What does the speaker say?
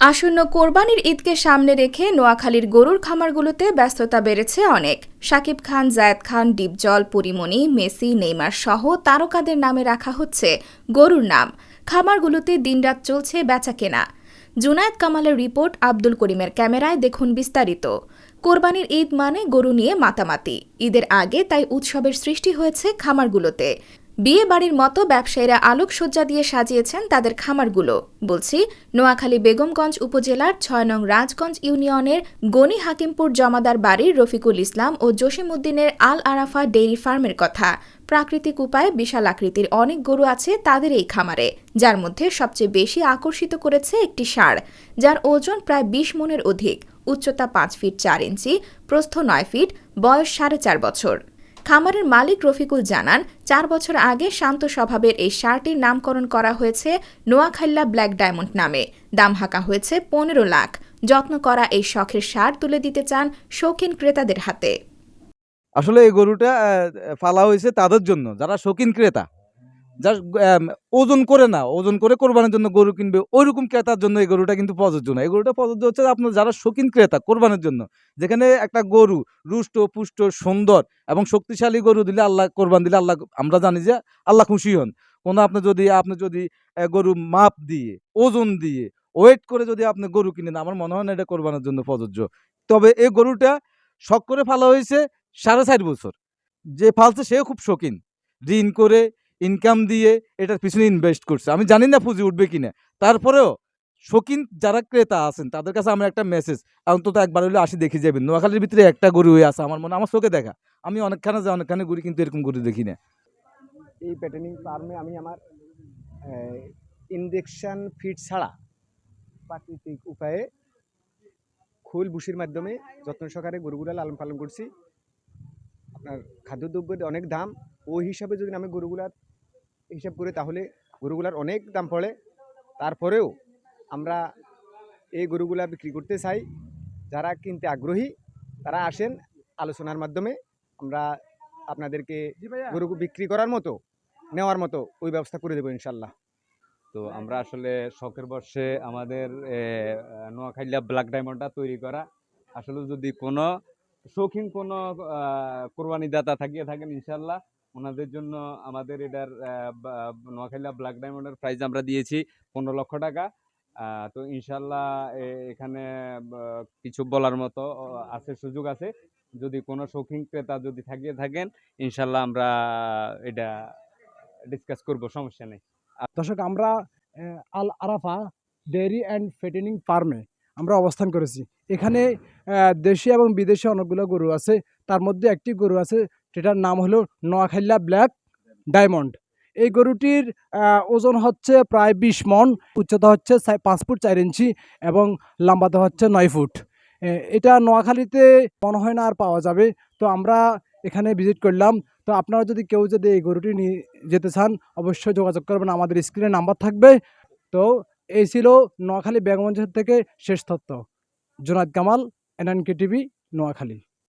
আসন্ন কোরবানির ঈদকে সামনে রেখে নোয়াখালীর গরুর খামারগুলোতে ব্যস্ততা বেড়েছে অনেক। শাকিব খান, জায়েদ খান, ডিপজল, পরিমণি, মেসি, নেইমার সহ তারকাদের নামে রাখা হচ্ছে গরুর নাম। খামারগুলোতে দিনরাত চলছে বেচাকেনা। জুনায়েদ কামালের রিপোর্ট আব্দুল করিমের ক্যামেরায় দেখুন বিস্তারিত। কোরবানির ঈদ মানে গরু নিয়ে মাতামাতি। ঈদের আগে তাই উৎসবের সৃষ্টি হয়েছে খামারগুলোতে। বিয়ে বাড়ির মতো ব্যবসায়ীরা আলোকসজ্জা দিয়ে সাজিয়েছেন তাদের খামারগুলো। বলছি, নোয়াখালী বেগমগঞ্জ উপজেলার ছয় নং রাজগঞ্জ ইউনিয়নের গনি হাকিমপুর জমাদার বাড়ির রফিকুল ইসলাম ও জসিমউদ্দিনের আল আরাফা ডেইরি ফার্মের কথা। প্রাকৃতিক উপায়ে বিশাল আকৃতির অনেক গরু আছে তাদের এই খামারে, যার মধ্যে সবচেয়ে বেশি আকর্ষিত করেছে একটি ষাঁড়, যার ওজন প্রায় বিশ মনের অধিক, উচ্চতা পাঁচ ফিট চার ইঞ্চি, প্রস্থ নয় ফিট, বয়স সাড়ে চার বছর। খামারের মালিক রফিকুল জানান, চার বছর আগে শান্ত স্বভাবের এই সারটির নামকরণ করা হয়েছে নোয়াখাল্লা ব্ল্যাক ডায়মন্ড নামে। দাম হাঁকা হয়েছে পনেরো লাখ। যত্ন করা এই শখের সার তুলে দিতে চান শৌখিন ক্রেতাদের হাতে। আসলে এই গরুটা ফালা হয়েছে তাদের জন্য, যারা শৌখিন ক্রেতা। যার ওজন করে না ওজন করে কোরবানির জন্য গরু কিনবে। ওইরকম ক্রেতার জন্য এই গরুটা কিন্তু প্রযোজ্য না। এই গরুটা প্রযোজ্য হচ্ছে আপনার যারা শৌখিন ক্রেতা কোরবানির জন্য। যেখানে একটা গরু রুষ্ট, পুষ্ট, সুন্দর এবং শক্তিশালী গরু দিলে আল্লাহ কোরবান দিলে আল্লাহ, আমরা জানি যে আল্লাহ খুশি হন। কোনো আপনি যদি আপনি যদি গরু মাপ দিয়ে, ওজন দিয়ে, ওয়েট করে যদি আপনি গরু কিনেন, আমার মনে হয় না এটা কোরবানের জন্য প্রযোজ্য। তবে এই গরুটা শখ করে ফালা হয়েছে সাড়ে চার বছর। যে ফালছে সেও খুব শৌখিন। ঋণ করে ইনকাম দিয়ে এটার পিছনে ইনভেস্ট করছে। আমি জানি না পুঁজি উঠবে কিনা। তারপরেও শৌখিন যারা ক্রেতা আছেন, তাদের কাছে আমার একটা মেসেজ অন্তত একবার হলে আসি দেখে যাবেন। নোয়াখালীর ভিতরে একটা গরু হয়ে আছে আমার মনে, আমার চোখে দেখা। আমি অনেকখানে যাই অনেকখানে ঘুরি কিন্তু এরকম গরু দেখি না। এই প্যাটার্নিং ফার্মে আমি আমার ইনজেকশন ফিড ছাড়া প্রাকৃতিক উপায়ে খোল ভুসির মাধ্যমে যত্ন সহকারে গরুগুলা লালন পালন করছি। আপনার খাদ্যদ্রব্যের অনেক দাম। ওই হিসাবে যদি আমি গরুগুলার হিসাব করে তাহলে গরুগুলার অনেক দাম পড়ে। তারপরেও আমরা এই গরুগুলা বিক্রি করতে চাই। যারা কিনতে আগ্রহী তারা আসেন আলোচনার মাধ্যমে। আমরা আপনাদেরকে গরু বিক্রি করার মতো নেওয়ার মতো ওই ব্যবস্থা করে দেবো ইনশাল্লাহ। তো আমরা আসলে শখের বর্ষে আমাদের নোয়াখাইলা ব্ল্যাক ডায়মন্ডটা তৈরি করা। আসলে যদি কোনো শৌখিন কোনো কোরবানি দাতা থাকিয়ে থাকেন ইনশাল্লাহ ওনাদের জন্য আমাদের এটার নোয়াখাইলা ব্ল্যাক ডায়মন্ডের প্রাইস আমরা দিয়েছি পনেরো লক্ষ টাকা। তো ইনশাল্লাহ এখানে কিছু বলার মতো আছে, সুযোগ আছে। যদি কোনো শৌখিন ক্রেতা যদি থাকিয়ে থাকেন, ইনশাল্লাহ আমরা এটা ডিসকাস করব, সমস্যা নেই। দর্শক, আমরা Al Arafa dairy and fattening ফার্মে আমরা অবস্থান করেছি। এখানে দেশি এবং বিদেশি অনেকগুলো গরু আছে। তার মধ্যে একটি গরু আছে যেটার নাম হলো নোয়াখাইল্লা ব্ল্যাক ডায়মন্ড। এই গরুটির ওজন হচ্ছে প্রায় বিশ মন, উচ্চতা হচ্ছে পাঁচ ফুট চার ইঞ্চি এবং লম্বাতে হচ্ছে নয় ফুট। এটা নোয়াখালীতে মনে হয় না আর পাওয়া যাবে। তো আমরা এখানে ভিজিট করলাম। তো আপনারা যদি কেউ যদি এই গরুটি নিয়ে যেতে চান, অবশ্যই যোগাযোগ করবেন। আমাদের স্ক্রিনে নাম্বার থাকবে। তো এই ছিল নোয়াখালী বেগমঞ্চের থেকে শেষ তথ্য। Jonad Kamal, NNK TV, Noakhali.